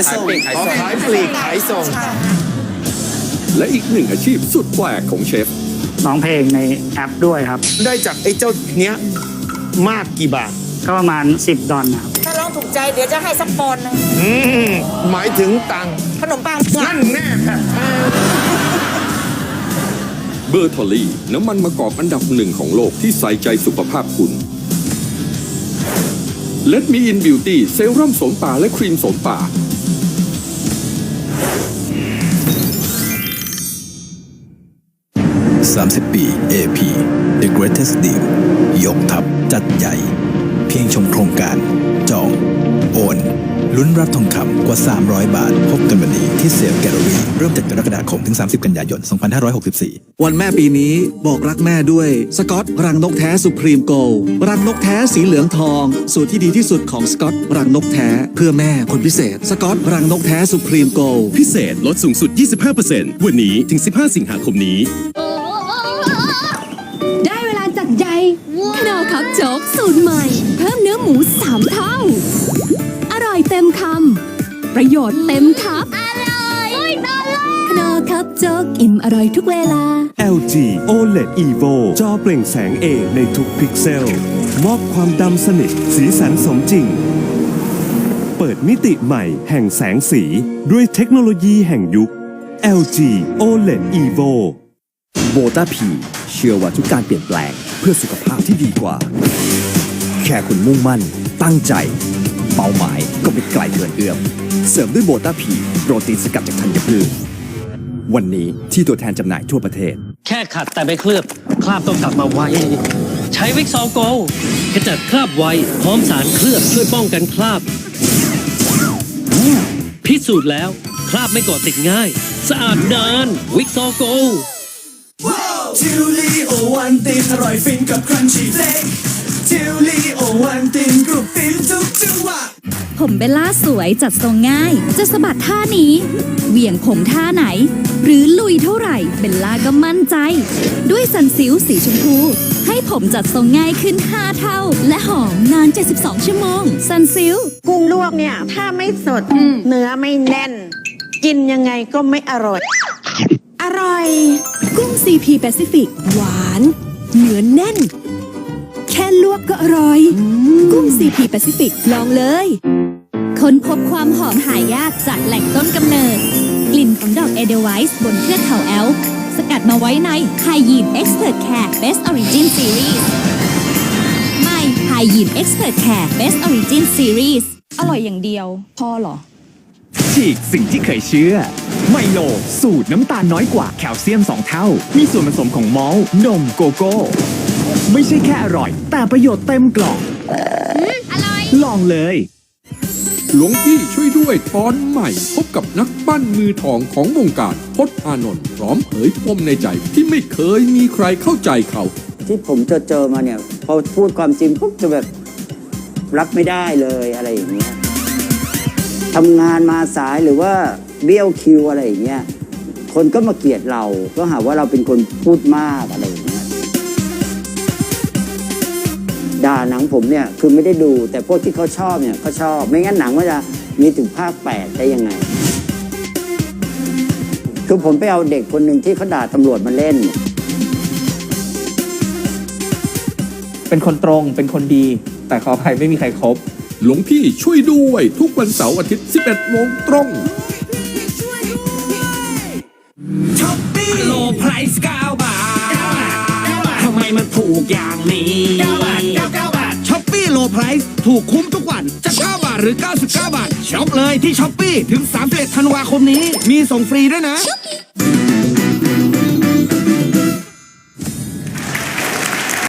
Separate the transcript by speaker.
Speaker 1: ายส่ง
Speaker 2: อ๋อขายปลีกขายส่ง
Speaker 3: และอีกหนึ่งอาชีพสุดแปลกของเชฟ
Speaker 4: ร้องเพลงในแอปด้วยครับ
Speaker 2: ได้จากไอ้เจ้าเนี้ยมากกี่บาท
Speaker 4: ก็ประมาณ 10 ดอลนะครับ
Speaker 5: ถ้าร้องถูกใจเดี๋ยวจะให้สักปอนด์หนึ่ง
Speaker 2: อืมหมายถึงตังค์
Speaker 5: ขนมปัง
Speaker 2: นั่นแน่ค่ะ
Speaker 3: เบอร์ทอลี่น้ำมันมะกอกอันดับหนึ่งของโลกที่ใส่ใจสุขภาพคุณ Let Me In Beauty เซรั่มโสมป่าและครีมโสมป่า
Speaker 6: 30 ปี AP The Greatest Deal ยกทัพจัดใหญ่ เพียงชมโครงการ จอง โอน ลุ้นรับทองคำกว่า 300 บาท พบกันวันนี้ที่เซลแกลเลอรี่เริ่มจากกรกฎาคมถึง 30 กันยายน 2564
Speaker 1: วันแม่ปีนี้บอกรักแม่ด้วย สกอตรังนกแท้สุพรีมโกลรังนกแท้สีเหลืองทอง สูตรที่ดีที่สุดของสกอตรังนกแท้เพื่อแม่คนพิเศษ สกอตรังนกแท้สุพรีมโกล
Speaker 7: พิเศษลดสูงสุด 25%วันนี้ถึง 15 สิงหาคมนี้
Speaker 8: จ๊กสูตรใหม่ เพิ่มเนื้อหมูสามเท่า อร่อยเต็มคำ ประโยชน์เต็มครับ อร่อยขนาวครับโจ๊กอิ่มอร่อยทุกเวลา
Speaker 7: LG OLED Evo จอเปล่งแสงเองในทุกพิกเซล มอบความดำสนิทสีสันสมจริง เปิดมิติใหม่แห่งแสงสีด้วยเทคโนโลยีแห่งยุค LG OLED Evo
Speaker 9: โบตาพี เชื่อว่าทุกการเปลี่ยนแปลงเพื่อสุขภาพที่ดีกว่า แค่คุณมุ่งมั่น ตั้งใจ เป้าหมายก็ไม่ไกลเกินเอื้อม เสริมด้วยโบตาพีโปรตีนสกัดจากธัญพืชวันนี้ที่ตัวแทนจำหน่ายทั่วประเทศ
Speaker 10: แค่ขัดแต่ไม่เคลือบ คราบต้องกลับมาไว ใช้วิกซอโกขจัดคราบไว พร้อมสารเคลือบช่วยป้องกันคราบ พิสูจน์แล้ว คราบไม่ก่อติดง่าย สะอาดนาน วิกซอโก
Speaker 1: ทิวลีโอวันตินอร่อยฟินกับครันชีเล็กทิวลีโอวันตินกรุบฟินทุกจังหวะ
Speaker 8: ผมเบลล่าสวยจัดทรงง่าย จะสะบัดท่านี้ เหวี่ยงผมท่าไหน หรือลุยเท่าไหร่เบลล่าก็มั่นใจ ด้วยสันซิลสีชมพู ให้ผมจัดทรงง่ายขึ้น 5 เท่า และหอมนาน 72 ชั่วโมง สันซิล
Speaker 5: กุ้งลวกเนี่ย ถ้าไม่สดเนื้อไม่แน่น กินยังไงก็ไม่อร่อย อร่อย
Speaker 8: กุ้ง CP Pacific หวาน เนื้อแน่น แค่ลวกก็อร่อย กุ้ง CP Pacific ลองเลยค้นพบความหอมหายากจากแหล่งต้นกำเนิด กลิ่นของดอกเอเดไวส์บนเทือกเขาแอลสกัดมาไว้ใน h y y e n Expert Care Best Origin Series ใหม่ h y y e n Expert Care Best Origin Series อร่อยอย่างเดียวพอหรอ
Speaker 9: ฉีกสิ่งที่เคยเชื่อ ไมโล สูตรน้ำตาลน้อยกว่าแคลเซียม 2 เท่า มีส่วนผสมของมอลต์นมโกโก้ ไม่ใช่แค่อร่อย แต่ประโยชน์เต็มกล่อง
Speaker 8: อร่อย
Speaker 9: ลองเลย
Speaker 3: หลวงพี่ช่วยด้วยตอนใหม่ พบกับนักปั้นมือทองของวงการพจน์อานนท์พร้อมเผยปมในใจที่ไม่เคยมีใครเข้าใจเขา
Speaker 11: ที่ผมเจอเจอมาเนี่ย พอพูดความจริงปุ๊บจะแบบรับไม่ได้เลยอะไรอย่างเงี้ย ทำงานมาสายหรือว่าเบี้ยวคิวอะไรอย่างเงี้ยคนก็มาเกลียดเราก็หาว่าเราเป็นคนพูดมากอะไรอย่างเงี้ยด่าหนังผมเนี่ยคือไม่ได้ดู แต่พวกที่เขาชอบเนี่ยเขาชอบ ไม่งั้นหนังมันจะมีถึงภาคแปดได้ยังไง คือผมไปเอาเด็กคนหนึ่งที่เขาด่าตำรวจมาเล่น
Speaker 12: เป็นคนตรงเป็นคนดี แต่ขออภัยไม่มีใครครบ
Speaker 3: หลวงพี่ช่วยด้วยทุกวันเสาร์อาทิตย์ 11 โมงตรง
Speaker 10: โลไพรส์9บาททำไมมันถูกอย่างนี้9บาท99บาท
Speaker 1: ช้อปปี้โลไพรส์ถูกคุ้มทุกวันจะ9บาทหรือ 99 บาทช็อปเลยที่ช้อปปี้ถึง 31 ธันวาคมนี้ มีส่งฟรีด้วยนะ